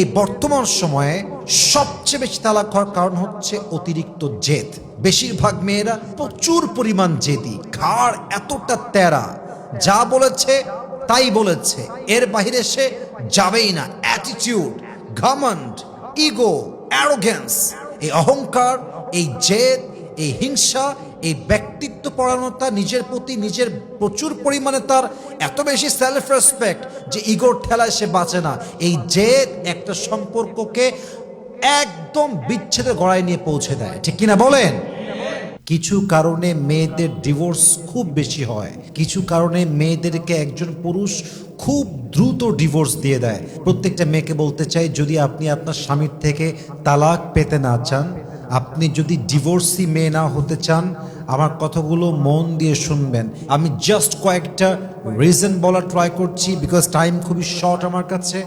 এই বর্তমান সময়ে সবচেয়ে বেশি তালাক হওয়ার কারণ হচ্ছে অতিরিক্ত জেদ। বেশিরভাগ মেয়েরা প্রচুর পরিমাণ জেদি, ঘাড় এতটা তেরা যা বলেছে তাই বলেছে, এর বাইরে সে যাবেই না। অ্যাটিটিউড ঘামন্ড ইগো অ্যারোগেন্স এই অহংকার, এই জেদ, এই হিংসা এই ব্যক্তিত্ব পরায়ণতা নিজের প্রতি নিজের প্রচুর পরিমাণে তার এত বেশি সেলফ রেসপেক্ট যে ইগোর ঠেলায় সে বাঁচে না। এই যে একটা সম্পর্ককে একদম বিচ্ছেদের গড়ায় নিয়ে পৌঁছে দেয়। ঠিক কিনা বলেন? কিছু কারণে মেয়েদের ডিভোর্স খুব বেশি হয়। কিছু কারণে মেয়েদেরকে একজন পুরুষ খুব দ্রুত ডিভোর্স দিয়ে দেয়। প্রত্যেকটা মেয়েকে বলতে চাই, যদি আপনি আপনার স্বামীর থেকে তালাক পেতে না চান, আপনি যদি ডিভোর্সি মেয়ে না হতে চান আমার কথাগুলো মন দিয়ে শুনবেন। আমি জাস্ট কয়েকটা রিজন বলার ট্রাই করছি বিকজ টাইম খুবই শর্ট আমার কাছে।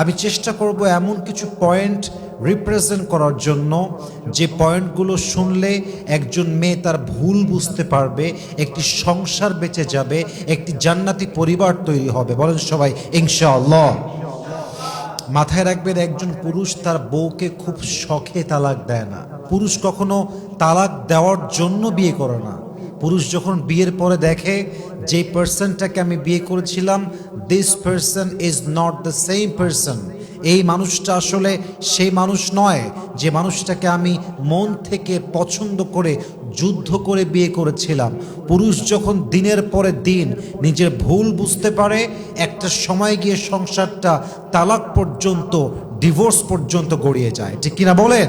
আমি চেষ্টা করব এমন কিছু পয়েন্ট রিপ্রেজেন্ট করার জন্য যে পয়েন্টগুলো শুনলে একজন মেয়ে তার ভুল বুঝতে পারবে, একটি সংসার বেঁচে যাবে, একটি জান্নাতি পরিবার তৈরি হবে। বলেন সবাই, ইনশাআল্লাহ। মাথায় রাখবেন, একজন পুরুষ তার বউকে খুব শখে তালাক দেয় না। পুরুষ কখনো তালাক দেওয়ার জন্য বিয়ে করে না। পুরুষ যখন বিয়ের পরে দেখে যে পার্সনটাকে আমি বিয়ে করেছিলাম this person is not the same person এই মানুষটা আসলে সেই মানুষ নয়, যে মানুষটাকে আমি মন থেকে পছন্দ করে, যুদ্ধ করে বিয়ে করেছিলাম। পুরুষ যখন দিনের পরে দিন নিজের ভুল বুঝতে পারে, একটা সময় গিয়ে সংসারটা তালাক পর্যন্ত ডিভোর্স পর্যন্ত গড়িয়ে যায়। ঠিক কিনা বলেন?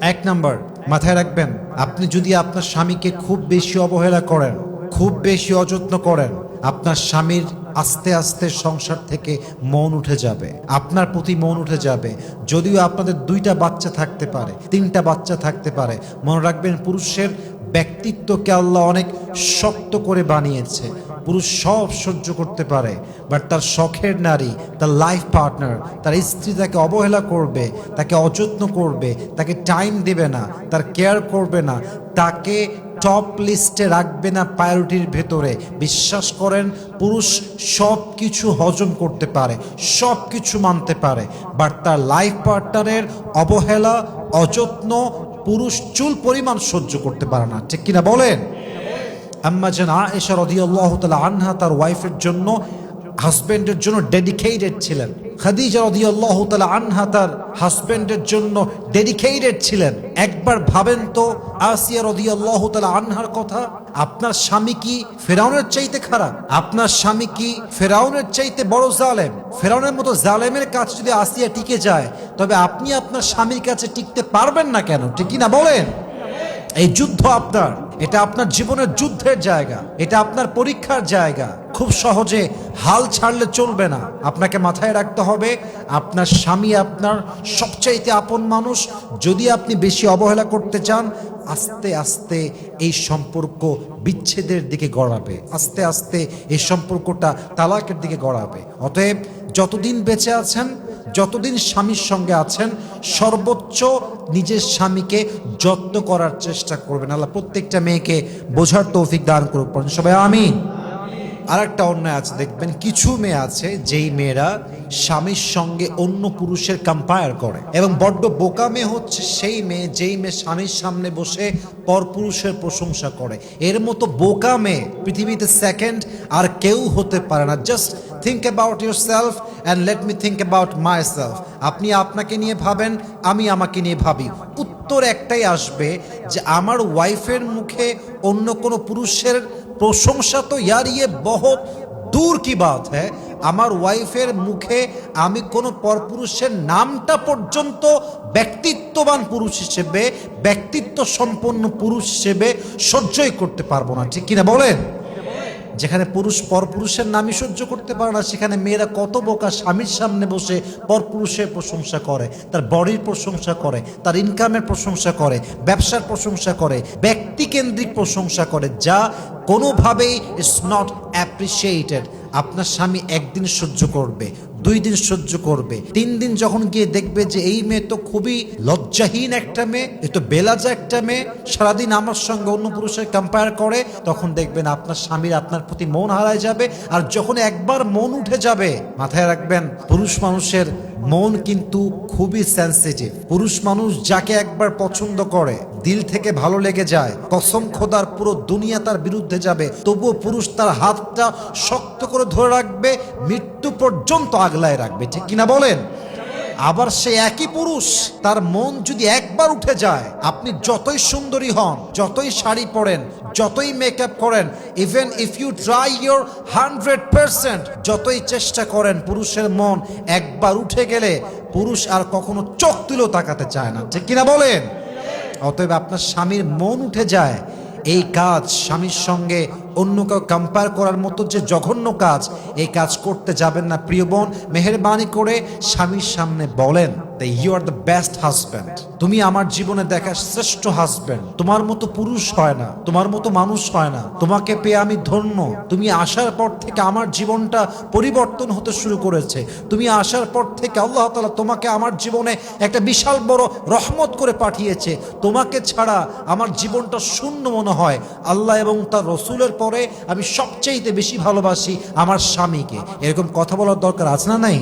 এক নাম্বার, মাথায় রাখবেন, আপনি যদি আপনার স্বামীকে খুব বেশি অবহেলা করেন, খুব বেশি অযত্ন করেন, আপনার স্বামীর আস্তে আস্তে সংসার থেকে মন উঠে যাবে। আপনার প্রতি মন উঠে যাবে। যদিও আপনাদের দুইটা বাচ্চা থাকতে পারে, তিনটা বাচ্চা থাকতে পারে, মনে রাখবেন পুরুষের ব্যক্তিত্বকে আল্লাহ অনেক শক্ত করে বানিয়েছে। পুরুষ সব সহ্য করতে পারে বাট তার শখের নারী, তার লাইফ পার্টনার তার স্ত্রী তাকে অবহেলা করবে, তাকে অযত্ন করবে, তাকে টাইম দেবে না, তার কেয়ার করবে না, তাকে টপ লিস্টে রাখবে না প্রায়োরিটির ভেতরে। বিশ্বাস করেন, পুরুষ সব কিছু হজম করতে পারে সব কিছু মানতে পারে বাট তার লাইফ পার্টনারের অবহেলা, অযত্ন, পুরুষ চুল পরিমাণ সহ্য করতে পারে না। ঠিক কিনা বলেন? আম্মা যেন আয়েশা রদিয়াল্লাহু তাআলা আনহা, তার ওয়াইফের জন্য হাজবেন্ডের জন্য ডেডিকেটেড ছিলেন। খাদিজা রদিয়াল্লাহু তাআলা আনহা তার হাজবেন্ডের জন্য ডেডিকেটেড ছিলেন। একবার ভাবেন তো আসিয়া রদিয়াল্লাহু তাআলা আনহার কথা, আপনার স্বামী কি ফেরাউনের চাইতে খারাপ? আপনার স্বামী কি ফেরাউনের চাইতে বড় জালেম? ফেরাউনের মতো জালেমের কাছে যদি আসিয়া টিকে যায়, তবে আপনি আপনার স্বামীর কাছে টিকতে পারবেন না কেন? ঠিক না বলেন? এই যুদ্ধ আপনার, এটা আপনার জীবনের যুদ্ধের জায়গা, এটা আপনার পরীক্ষার জায়গা। খুব সহজে হাল ছাড়লে চলবে না। আপনাকে মাথায় রাখতে হবে, আপনার স্বামী আপনার সবচাইতে আপন মানুষ। যদি আপনি বেশি অবহেলা করতে চান, আস্তে আস্তে এই সম্পর্ক বিচ্ছেদের দিকে গড়াবে। আস্তে আস্তে এই সম্পর্কটা তালাকের দিকে গড়াবে। অতএব যতদিন বেঁচে আছেন, যতদিন স্বামীর সঙ্গে আছেন, সর্বোচ্চ নিজের স্বামীকে যত্ন করার চেষ্টা করবেন। আল্লাহ প্রত্যেকটা মেয়েকে বোঝার তৌফিক দান করুক। সবাই, আমিন। আর একটা অন্যায় আছে, দেখবেন কিছু মেয়ে আছে যেই মেয়েরা স্বামীর সঙ্গে অন্য পুরুষের কম্পায়ার করে এবং বড্ড বোকা মেয়ে হচ্ছে সেই মেয়ে যেই মেয়ে স্বামীর সামনে বসে পরপুরুষের প্রশংসা করে। এর মতো বোকা মেয়ে পৃথিবীতে সেকেন্ড আর কেউ হতে পারে না। Just think about yourself and let me think about myself আপনি আপনাকে নিয়ে ভাবেন, আমি আমাকে নিয়ে ভাবি। উত্তর একটাই আসবে যে আমার ওয়াইফের মুখে অন্য কোনো পুরুষের প্রশংসা তো ইয়ার ইয়ে বহুত দূর কি বাত হ্যাঁ? আমার ওয়াইফের মুখে আমি কোনো পরপুরুষের নামটা পর্যন্ত ব্যক্তিত্ববান পুরুষ হিসেবে ব্যক্তিত্ব সম্পন্ন পুরুষ হিসেবে সহ্যই করতে পারব না, ঠিক কিনা বলেন? যেখানে পুরুষ পরপুরুষের নামই সহ্য করতে পারে না, সেখানে মেয়েরা কত বোকা স্বামীর সামনে বসে পরপুরুষের প্রশংসা করে, তার বডির প্রশংসা করে, তার ইনকামের প্রশংসা করে, ব্যবসার প্রশংসা করে, ব্যক্তিকেন্দ্রিক প্রশংসা করে, যা কোনোভাবেই ইটস নট অ্যাপ্রিসিয়েটেড আপনার স্বামী একদিন সহ্য করবে, দুই দিন সহ্য করবে, তিন দিন যখন গিয়ে দেখবে যে এই মেয়ে তো খুবই লজ্জাহীন একটা মেয়ে, এ তো বেলাজা একটা মেয়ে, সারাদিন আমার সঙ্গে অন্য পুরুষের কম্পেয়ার করে, তখন দেখবেন আপনার স্বামীর আপনার প্রতি মন হারায় যাবে, আর যখন একবার মন উঠে যাবে, মাথায় রাখবেন, পুরুষ মানুষের মন কিন্তু খুবই সেন্সিটিভ পুরুষ মানুষ যাকে একবার পছন্দ করে, দিল থেকে ভালো লেগে যায়, কসম খোদার পুরো দুনিয়া তার বিরুদ্ধে যাবে, তবুও পুরুষ তার হাতটা শক্ত করে ধরে রাখবে, মৃত্যু পর্যন্ত আগলায় রাখবে, ঠিক কিনা বলেন? আবার সে একই পুরুষ, তার মন যদি একবার উঠে যায়, আপনি যতই সুন্দরী হন, যতই শাড়ি পরেন, যতই মেকআপ করেন even if you try your hundred percent যতই চেষ্টা করেন, পুরুষের মন একবার উঠে গেলে পুরুষ আর কখনো চোখ তুলেও তাকাতে চায় না। ঠিক কিনা বলেন? অতএব আপনার স্বামীর মন উঠে যায়, এই কাজ স্বামীর সঙ্গে অন্য কেউ কম্পেয়ার করার মতো যে জঘন্য কাজ, এই কাজ করতে যাবেন না। প্রিয় বোন, মেহরবানি করে স্বামীর সামনে বলেন the you are the best husband তুমি আমার জীবনে দেখা শ্রেষ্ঠ হাজব্যান্ড তোমার মতো পুরুষ হয় না, তোমার মতো মানুষ হয় না। তোমাকে পেয়ে আমি ধন্য। তুমি আসার পর থেকে আমার জীবনটা পরিবর্তন হতে শুরু করেছে। তুমি আসার পর থেকে আল্লাহ তালা তোমাকে আমার জীবনে একটা বিশাল বড় রহমত করে পাঠিয়েছে। তোমাকে ছাড়া আমার জীবনটা শূন্য মনে হয়। আল্লাহ এবং তার রসুলের পরে আমি সবচেয়েতে বেশি ভালোবাসি আমার স্বামীকে। এরকম কথা বলার দরকার আছে না নাই?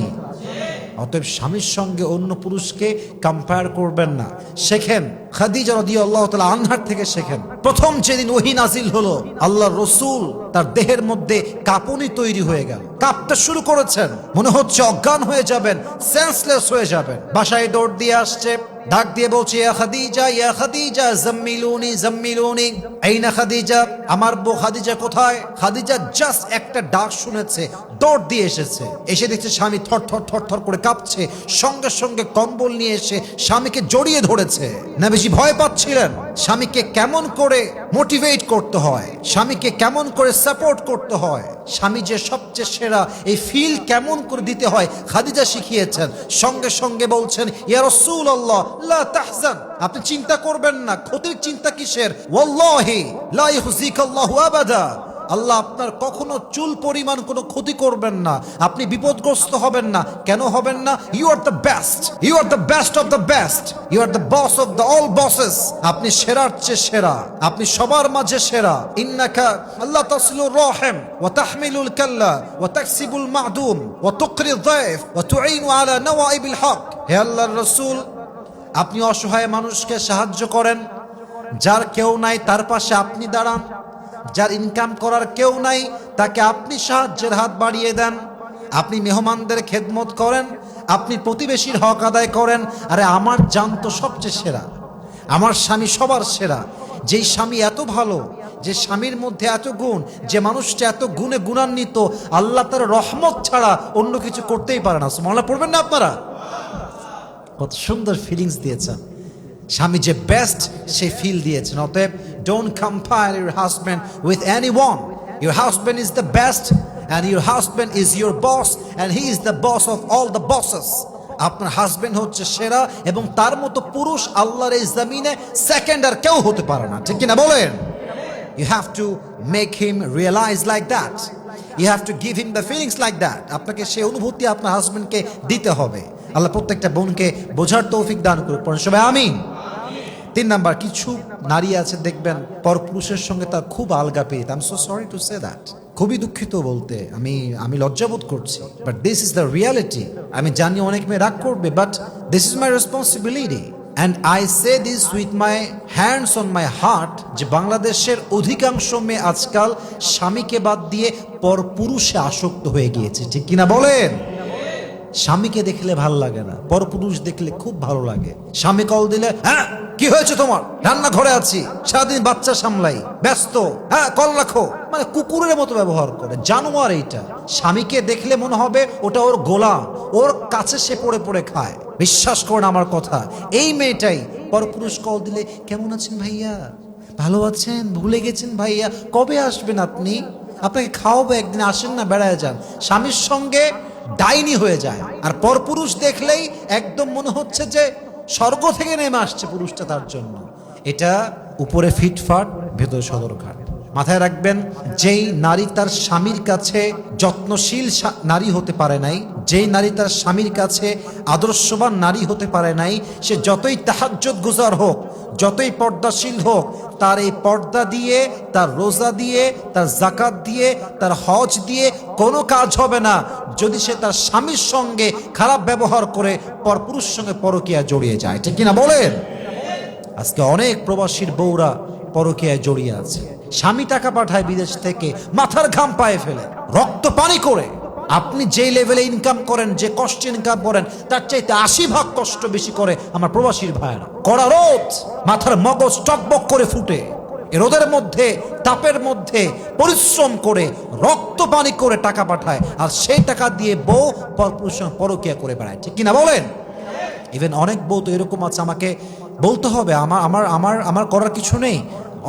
অতএব স্বামীর সঙ্গে অন্য পুরুষকে কম্পেয়ার করবেন না। শেখেন, খাদিজা রদি আল্লাহ তালা আনহার থেকে শেখেন। প্রথম যেদিন ওহি নাজিল হলো আল্লাহ রসুল তার দেহের মধ্যে কাঁপুনি তৈরি হয়ে গেল। কাঁপতে শুরু করেছেন। মনে হচ্ছে অজ্ঞান হয়ে যাবেন সেন্সলেস হয়ে যাবেন। বাসায় দৌড় দিয়ে আসছে। ডাক দিয়ে বলছে খাদিজা, ইয়া খাদিজা, জাম্মিলুনি জাম্মিলুনি। এই না খাদিজা, আমার বউ খাদিজা কোথায়? খাদিজা জাস্ট একটা ডাক শুনেছে, দৌড় দিয়ে এসেছে। এসে দেখছে স্বামী থর থর থর থর করে কাঁপছে, সঙ্গে সঙ্গে কম্বল নিয়ে এসে স্বামীকে জড়িয়ে ধরেছে। না বেশি ভয় পাচ্ছিলেন? স্বামীকে কেমন করে মোটিভেট করতে হয়? স্বামীকে কেমন করে সাপোর্ট করতে হয়। স্বামী যে সবচেয়ে সেরা, এই ফিল কেমন করে দিতে হয়, খাদিজা শিখিয়েছেন। সঙ্গে সঙ্গে বলছেন ইয়ারসুল আল্লাহ লা তাহজান। আপনি চিন্তা করবেন না, ক্ষতির চিন্তা কিসের? ওয়াল্লাহি, লা ইউহজিকাল্লাহু আবাদা। আল্লাহ আপনার কখনো চুল পরিমাণ কোনো ক্ষতি করবেন না। আপনি বিপদগ্রস্ত হবেন না। কেন হবেন না? You are the best you are the best of the best you are the boss of the all bosses আপনি সেরার চেয়ে সেরা। আপনি সবার মাঝে সেরা। ইন্নাকা আল্লাহ তাসিলুর রহিম ওয়া তাহমিলুল কাল্লা ওয়া তাকসিবুল মাদুম ওয়া তুকরি যায়ফ ওয়া তুঈনু আলা নওয়াইবিল হক। হে আল্লাহর রাসূল, আপনি অসহায় মানুষকে সাহায্য করেন। যার কেউ নাই, তার পাশে আপনি দাঁড়ান। যার ইনকাম করার কেউ নাই, তাকে আপনি সাহায্যের হাত বাড়িয়ে দেন। আপনি মেহমানদের খেদমত করেন, আপনি প্রতিবেশীর হক আদায় করেন। আরে আমার জান তো সবচেয়ে সেরা। আমার স্বামী সবার সেরা। যেই স্বামী এত ভালো, যে স্বামীর মধ্যে এত গুণ, যে মানুষটা এত গুণে গুণান্বিত, আল্লাহ তার রহমত ছাড়া অন্য কিছু করতেই পারে না। মনে পড়বেন না আপনারা? কত সুন্দর ফিলিংস দিয়েছেন। স্বামী যে বেস্ট সে ফিল দিয়েছেন। অতএব don't compare your husband with anyone your husband is the best and your is your boss and he is the boss of all the bosses আপনার হাজবেন্ড হচ্ছে সেরা, এবং তার মতো পুরুষ আল্লাহর এই জমিনে সেকেন্ড আর কেউ হতে পারে না। ঠিক কিনা বলেন? You have to make him realise like that you have to give him the feelings like that আপনাকে সেই অনুভূতি আপনার হাজবেন্ডকে দিতে হবে। আল্লাহ প্রত্যেকটা বোনকে বোঝার তৌফিক দান করুক। পড়েন সবাই আমিন। তিন নাম্বার, কিছু নারী আছে, দেখবেন পরপুরুষের সঙ্গে তার খুব আলগা পেয়ে I am so sorry to say that খুবই দুঃখিত বলতে। আমি আমি লজ্জাবোধ করছি। But this is the reality আমি জানি অনেক মেয়ে রাগ করবে but this is my responsibility and I say this with my hands on my heart যে বাংলাদেশের অধিকাংশ মেয়ে আজকাল স্বামীকে বাদ দিয়ে পরপুরুষে আসক্ত হয়ে গিয়েছে। ঠিক কিনা বলেন? স্বামীকে দেখলে ভালো লাগে না, পরপুরুষ দেখলে খুব ভালো লাগে। স্বামী কল দিলে হ্যাঁ কি হয়েছে তোমার? রান্না ঘরে আছি, সারাদিন বাচ্চা সামলাই, ব্যস্ত হ্যাঁ কল রাখো। মানে কুকুরের মতো ব্যবহার করে জানোয়ার এইটা। স্বামীকে দেখলে মনে হবে ওটা ওর গোলাম, ওর কাছে সে পড়ে পড়ে খায়। বিশ্বাস করেন আমার কথা, এই মেয়েটাই পরপুরুষ কল দিলে, কেমন আছেন ভাইয়া? ভালো আছেন, ভুলে গেছেন ভাইয়া, কবে আসবেন আপনি? আপনাকে খাওয়াবো একদিন, আসেন না, বেড়ায় যান। স্বামীর সঙ্গে ডাইনি হয়ে যায়। আর পরপুরুষ দেখলেই একদম মনে হচ্ছে যে স্বর্গ থেকে নেমে আসছে পুরুষটা তার জন্য। এটা উপরে ফিটফাট, ভেতরে সদরঘাট। মাথায় রাখবেন, যেই নারী তার স্বামীর কাছে যত্নশীল নারী হতে পারে নাই, যেই নারী তার স্বামীর কাছে আদর্শবান নারী হতে পারে নাই, সে যতই তাহাজ্জত গুজার হোক, যতই পর্দাশীল হোক তার এই পর্দা দিয়ে, তার রোজা দিয়ে, তার জাকাত দিয়ে, তার হজ দিয়ে কোনো কাজ হবে না। যদি সে তার স্বামীর সঙ্গে খারাপ ব্যবহার করে পরপুরুষ সঙ্গে পরকিয়া জড়িয়ে যায়। ঠিক কিনা বলেন? আজকে অনেক প্রবাসীর বউরা পরকীয়ায় জড়িয়ে আছে। স্বামী টাকা পাঠায় বিদেশ থেকে, মাথার ঘাম পায়ে ফেলে, রক্ত পানি করে। আপনি যে লেভেলে ইনকাম করেন, যে কষ্টে ইনকাম করেন, তার চাইতে আশি ভাগ কষ্ট বেশি করে আমার প্রবাসীর ভাইয়েরা। কড়া রোদ, মাথার মগজ টকবক করে ফুটে। রোদের মধ্যে, তাপের মধ্যে পরিশ্রম করে, রক্ত পানি করে টাকা পাঠায়, আর সেই টাকা দিয়ে বউ সঙ্গে করে বেড়ায়। ঠিক কিনা বলেন? ইভেন অনেক বউ তো এরকম আছে, আমাকে বলতে হবে, আমার আমার আমার আমার করার কিছু নেই।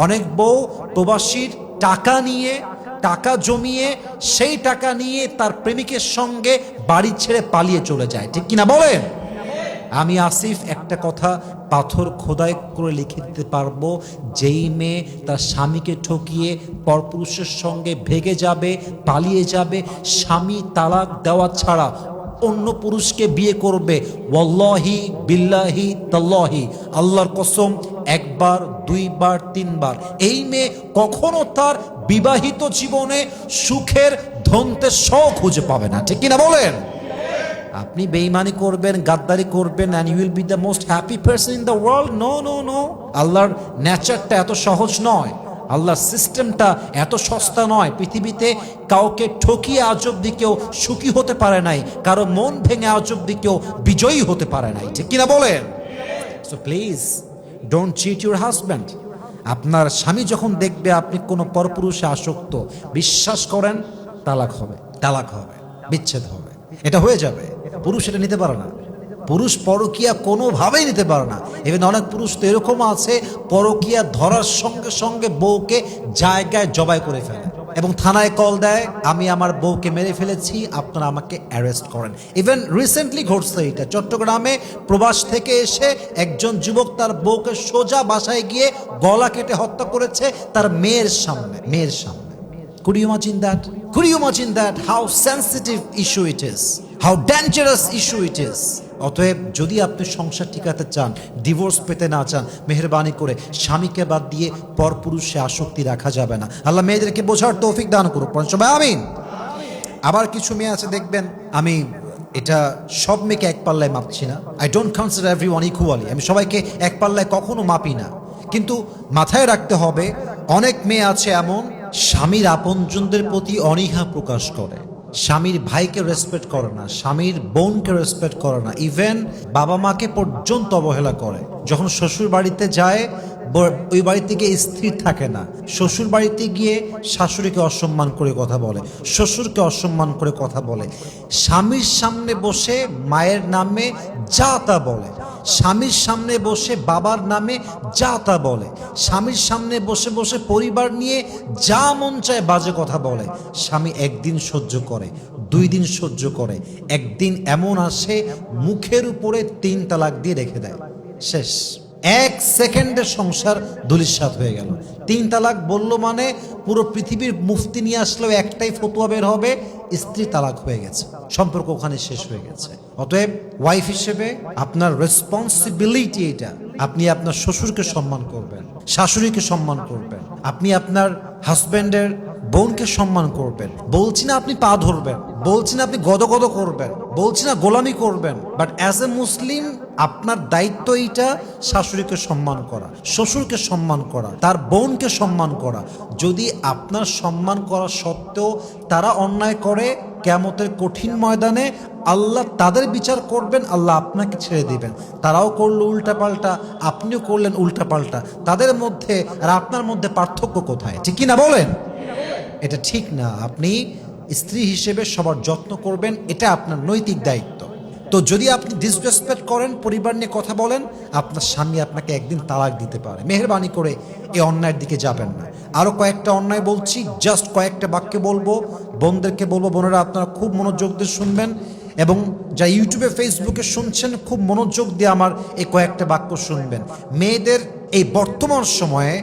অনেক বউ প্রবাসীর টাকা নিয়ে টাকা জমিয়ে সেই টাকা নিয়ে তার প্রেমিকের সঙ্গে বাড়ি ছেড়ে পালিয়ে চলে যায়। ঠিক কিনা বলেন? আমি আসিফ, একটা কথা পাথর খোদাই করে লিখে দিতে পারব। যেই মেয়ে তার স্বামীকে ঠকিয়ে পরপুরুষের সঙ্গে ভেগে যাবে, পালিয়ে যাবে, স্বামী তালাক দেওয়া ছাড়া অন্য পুরুষকে বিয়ে করবে। ওয়াল্লাহি বিল্লাহি তাল্লাহি। আল্লাহর কসম, একবার, দুইবার, তিনবার। এই মেয়ে কখনো তার বিবাহিত জীবনে সুখের ধনতে শ খুঁজে পাবে না। ঠিক কিনা বলেন? আপনি বেইমানি করবেন, গাদ্দারি করবেন and you will be the most happy person in the world no no no আল্লাহর নেচারটা এত সহজ নয়। আল্লাহর সিস্টেমটা এত সস্তা নয়, পৃথিবীতে কাউকে ঠকিয়ে আজ অব্দি কেউ সুখী হতে পারে নাই, কারও মন ভেঙে আজ অব্দি কেউ বিজয়ী হতে পারে নাই। ঠিক কিনা বলেন? So please don't cheat your husband আপনার স্বামী যখন দেখবে আপনি কোনো পরপুরুষে আসক্ত, বিশ্বাস করেন, তালাক হবে তালাক হবে, বিচ্ছেদ হবে। এটা হয়ে যাবে। পুরুষ এটা নিতে পারে না। পুরুষ পরকিয়া কোনোভাবেই নিতে পারে না এবার অনেক পুরুষ তো এরকম আছে, পরকিয়া ধরার সঙ্গে সঙ্গে বউকে জায়গায় জবাই করে ফেলে এবং থানায় কল দেয়, আমি আমার বউকে মেরে ফেলেছি, আপনারা আমাকে অ্যারেস্ট করেন ইভেন রিসেন্টলি ঘটছে এটা চট্টগ্রামে প্রবাস থেকে এসে একজন যুবক তার বউকে সোজা বাসায় গিয়ে গলা কেটে হত্যা করেছে তার মেয়ের সামনে মেয়ের সামনে imagine that? Could you imagine that? How sensitive issue it is? How dangerous issue it is? অতএব যদি আপনি সংসার টিকাতে চান ডিভোর্স পেতে না চান, মেহরবানি করে স্বামীকে বাদ দিয়ে পরপুরুষে আসক্তি রাখা যাবে না। আল্লাহ মেয়েদেরকে বোঝার তৌফিক দান করুক। সবাই আমিন। আবার কিছু মেয়ে আছে, দেখবেন, আমি এটা সব মেয়েকে এক পাল্লায় মাপছি না। I don't consider everyone equally আমি সবাইকে এক পাল্লায় কখনো মাপি না। কিন্তু মাথায় রাখতে হবে, অনেক মেয়ে আছে এমন স্বামীর আপনজনদের প্রতি অনীহা প্রকাশ করে। স্বামীর ভাইকে রেসপেক্ট করে না, স্বামীর বোনকে রেসপেক্ট করে না ইভেন বাবা মাকে পর্যন্ত অবহেলা করে। যখন শ্বশুর বাড়িতে যায় ওই বাড়িতে গিয়ে স্থির থাকে না। শ্বশুর বাড়িতে গিয়ে শাশুড়িকে অসম্মান করে কথা বলে, শ্বশুরকে অসম্মান করে কথা বলে। স্বামীর সামনে বসে মায়ের নামে যা তা বলে। স্বামীর সামনে বসে বাবার নামে যা তা বলে। স্বামীর সামনে বসে বসে পরিবার নিয়ে যা মন চায় বাজে কথা বলে। স্বামী একদিন সহ্য করে, দুই দিন সহ্য করে। একদিন এমন আসে, মুখের উপরে তিন তালাক দিয়ে রেখে দেয়। শেষ। এক সেকেন্ডের সংসার দুলিশ্বাত হয়ে গেল। তিন তালাক বলল মানে পুরো পৃথিবীর মুফতি নিয়ে আসলেও একটাই ফতুয়া বের হবে, স্ত্রী তালাক হয়ে গেছে। সম্পর্ক ওখানে শেষ হয়ে গেছে। অতএব ওয়াইফ হিসেবে আপনার রেসপন্সিবিলিটি এটা। আপনি আপনার শ্বশুরকে সম্মান করবেন, শাশুড়িকে সম্মান করবেন, আপনি আপনার হাজব্যান্ডের বোনকে সম্মান করবেন। বলছি না আপনি পা ধরবেন, বলছি না আপনি গদগদ করবেন। বলছি না গোলামি করবেন বাট অ্যাজ এ মুসলিম আপনার দায়িত্ব এইটা শাশুড়িকে সম্মান করা, শ্বশুরকে সম্মান করা, তার বোনকে সম্মান করা। যদি আপনার সম্মান করা সত্ত্বেও তারা অন্যায় করে কেমতের কঠিন ময়দানে আল্লাহ তাদের বিচার করবেন, আল্লাহ আপনাকে ছেড়ে দিবেন। তারাও করল উল্টাপাল্টা, আপনিও করলেন উল্টাপাল্টা। তাদের মধ্যে আর আপনার মধ্যে পার্থক্য কোথায়? ঠিক কি না বলেন? এটা ঠিক না। আপনি স্ত্রী হিসেবে সবার যত্ন করবেন, এটা আপনার নৈতিক দায়িত্ব। তো যদি আপনি ডিসরেসপেক্ট করেন, পরিবার নিয়ে কথা বলেন, আপনার স্বামী আপনাকে একদিন তালাক দিতে পারে। মেহরবানি করে এই অন্যায়ের দিকে যাবেন না। আরও কয়েকটা অন্যায় বলছি জাস্ট কয়েকটা বাক্যে বলব। বোনদেরকে বলব, বোনেরা আপনারা খুব মনোযোগ দিয়ে শুনবেন এবং যা ইউটিউবে, ফেসবুকে শুনছেন, খুব মনোযোগ দিয়ে আমার এই কয়েকটা বাক্য শুনবেন। মেয়েদের এই বর্তমান সময়ে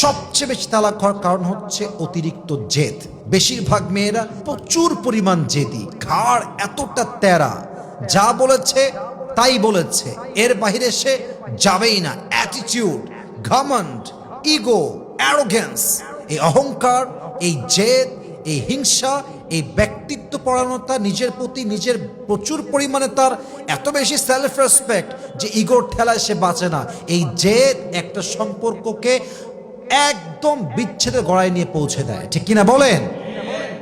সবচেয়ে বেশি তালাক হওয়ার কারণ হচ্ছে অতিরিক্ত জেদ। বেশিরভাগ মেয়েরা প্রচুর পরিমাণ জেদি, ঘাড় এতটা তেরা যা বলেছে তাই বলেছে। এর বাইরে সে যাবেই না। অ্যাটিটিউড ঘমন্ড ইগো অ্যারোগেন্স এই অহংকার, এই জেদ এই হিংসা, এই ব্যক্তিত্ব পরায়ণতা নিজের প্রতি নিজের প্রচুর পরিমাণে তার এত বেশি সেলফ রেসপেক্ট যে ইগোর ঠেলায় সে বাঁচে না। এই জেদ একটা সম্পর্ককে একদম বিচ্ছেদের গড়ায় নিয়ে পৌঁছে দেয়। ঠিক কিনা বলেন?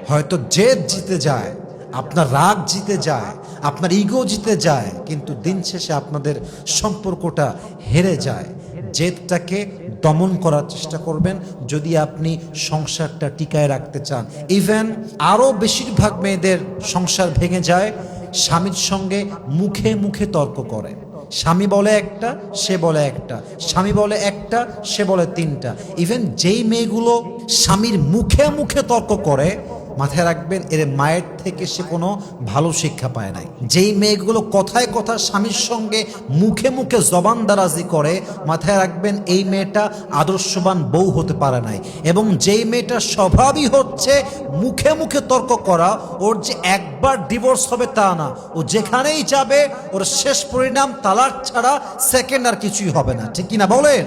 হয়তো জেদ জিতে যায়, আপনার রাগ জিতে যায়, আপনার ইগো জিতে যায়, কিন্তু দিন শেষে আপনাদের সম্পর্কটা হেরে যায়। জেদটাকে দমন করার চেষ্টা করবেন যদি আপনি সংসারটা টিকায় রাখতে চান। ইভেন আরও বেশিরভাগ মেয়েদের সংসার ভেঙে যায়, স্বামীর সঙ্গে মুখে মুখে তর্ক করে। স্বামী বলে একটা, সে বলে একটা। স্বামী বলে একটা, সে বলে তিনটা। ইভেন যেই মেয়েগুলো স্বামীর মুখে মুখে তর্ক করে মাথায় রাখবেন, এর মায়ের থেকে সে কোনো ভালো শিক্ষা পায় নাই। যেই মেয়েগুলো কথায় কথা স্বামীর সঙ্গে মুখে মুখে জবান দারাজি করে, মাথায় রাখবেন এই মেয়েটা আদর্শবান বউ হতে পারে নাই। এবং যেই মেয়েটা স্বভাবই হচ্ছে মুখে মুখে তর্ক করা, ওর যে একবার ডিভোর্স হবে তা না। ও যেখানেই যাবে, ওর শেষ পরিণাম তালাক ছাড়া সেকেন্ড আর কিছুই হবে না। ঠিক কিনা বলেন?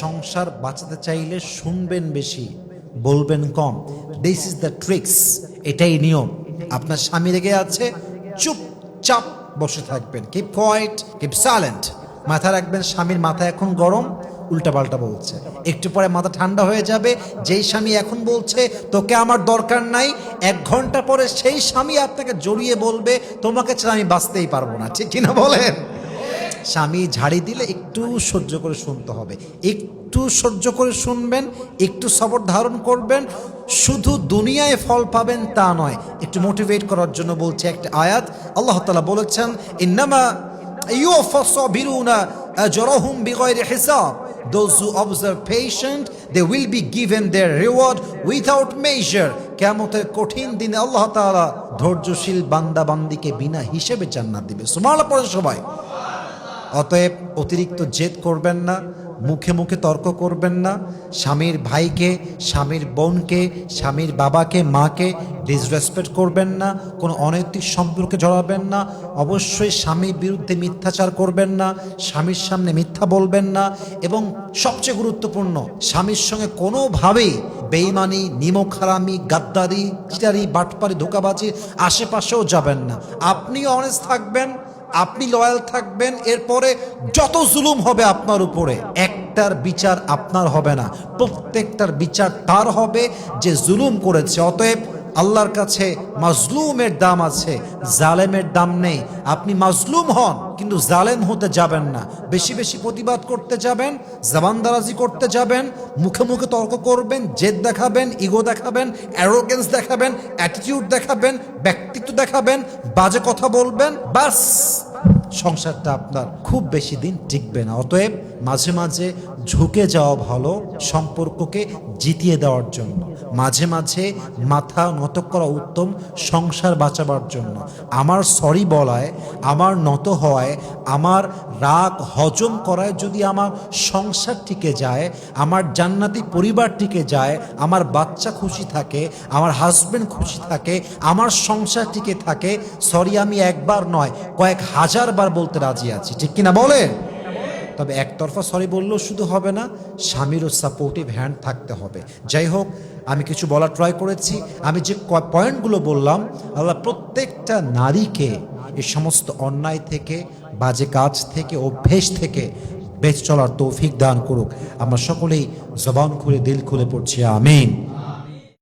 সংসার বাঁচাতে চাইলে শুনবেন বেশি। বলবেন কম। দিস ইজ দ্য ট্রিক্স এটাই নিয়ম। আপনার স্বামী রেগে আছে, চুপচাপ বসে থাকবেন। কিপ কোয়াইট কিপ সাইলেন্ট মাথা রাখবেন, স্বামীর মাথা এখন গরম, উল্টাপাল্টা বলছে। একটু পরে মাথা ঠান্ডা হয়ে যাবে, যেই স্বামী এখন বলছে, তোকে আমার দরকার নাই। এক ঘণ্টা পরে সেই স্বামী আপনাকে জড়িয়ে বলবে, তোমাকে ছাড়া আমি বাঁচতেই পারব না। ঠিক কিনা বলেন? স্বামী ঝাড়ি দিলে একটু সহ্য করে শুনতে হবে। একটু সহ্য করে শুনবেন, একটু সবর ধারণ করবেন, শুধু দুনিয়ায় ফল পাবেন তা নয়। একটু মোটিভেট করার জন্য বলছে একটা আয়াত। আল্লাহ তালা বলেছেন, ইন্নামা কঠিন দিনে আল্লাহ ধৈর্যশীল বান্দা বান্দিকে বিনা হিসেবে জান্নাত দিবে। সবাই। অতএব অতিরিক্ত জেদ করবেন না, মুখে মুখে তর্ক করবেন না। স্বামীর ভাইকে, স্বামীর বোনকে, স্বামীর বাবাকে, মাকে ডিসরেসপেক্ট করবেন না, কোনো অনৈতিক সম্পর্কে জড়াবেন না। অবশ্যই স্বামীর বিরুদ্ধে মিথ্যাচার করবেন না, স্বামীর সামনে মিথ্যা বলবেন না এবং সবচেয়ে গুরুত্বপূর্ণ, স্বামীর সঙ্গে কোনোভাবেই বেইমানি, নিমখারামি, গাদ্দারি, চিটারি, বাটপারি, ধোকাবাজি আশেপাশেও যাবেন না। আপনিও অনেস্ট থাকবেন আপনি লয়াল থাকবেন, এরপরে যত জুলুম হবে আপনার উপরে, একটার বিচার আপনার হবে না। প্রত্যেকটার বিচার তার হবে, যে জুলুম করেছে। অতএব আল্লাহর কাছে মাজলুমের দাম আছে, জালেমের দাম নেই। আপনি মাজলুম হন, কিন্তু জালেম হতে যাবেন না। বেশি বেশি প্রতিবাদ করতে যাবেন, জবানদারাজি করতে যাবেন, মুখে মুখে তর্ক করবেন, জেদ দেখাবেন, ইগো দেখাবেন অ্যারোগেন্স দেখাবেন অ্যাটিটিউড দেখাবেন, ব্যক্তিত্ব দেখাবেন, বাজে কথা বলবেন, বাস। সংসারটা আপনার খুব বেশি দিন টিকবে না। অতএব মাঝে মাঝে ঝুঁকে যাওয়া ভালো সম্পর্ককে জিতিয়ে দেওয়ার জন্য। মাঝে মাঝে মাথা নত করা উত্তম সংসার বাঁচাবার জন্য। আমার সরি বলায়, আমার নত হওয়ায়, আমার রাগ হজম করায় যদি আমার সংসার টিকে যায়, আমার জান্নাতি পরিবার টিকে যায়, আমার বাচ্চা খুশি থাকে, আমার হাজব্যান্ড খুশি থাকে, আমার সংসার টিকে থাকে সরি আমি একবার নয়, কয়েক হাজার বার বলতে রাজি আছি। ঠিক কিনা বলেন? তবে একতরফা সরি বললেও শুধু হবে না স্বামীরও সাপোর্টিভ হ্যান্ড থাকতে হবে। যাই হোক, আমি কিছু বলার ট্রাই করেছি। আমি যে পয়েন্টগুলো বললাম, আল্লাহ প্রত্যেকটা নারীকে এই সমস্ত অন্যায় থেকে, বাজে কাজ থেকে, অভ্যেস থেকে বেঁচে চলার তৌফিক দান করুক। আমরা সকলেই জবান খুলে, দিল খুলে পড়ছি, আমিন।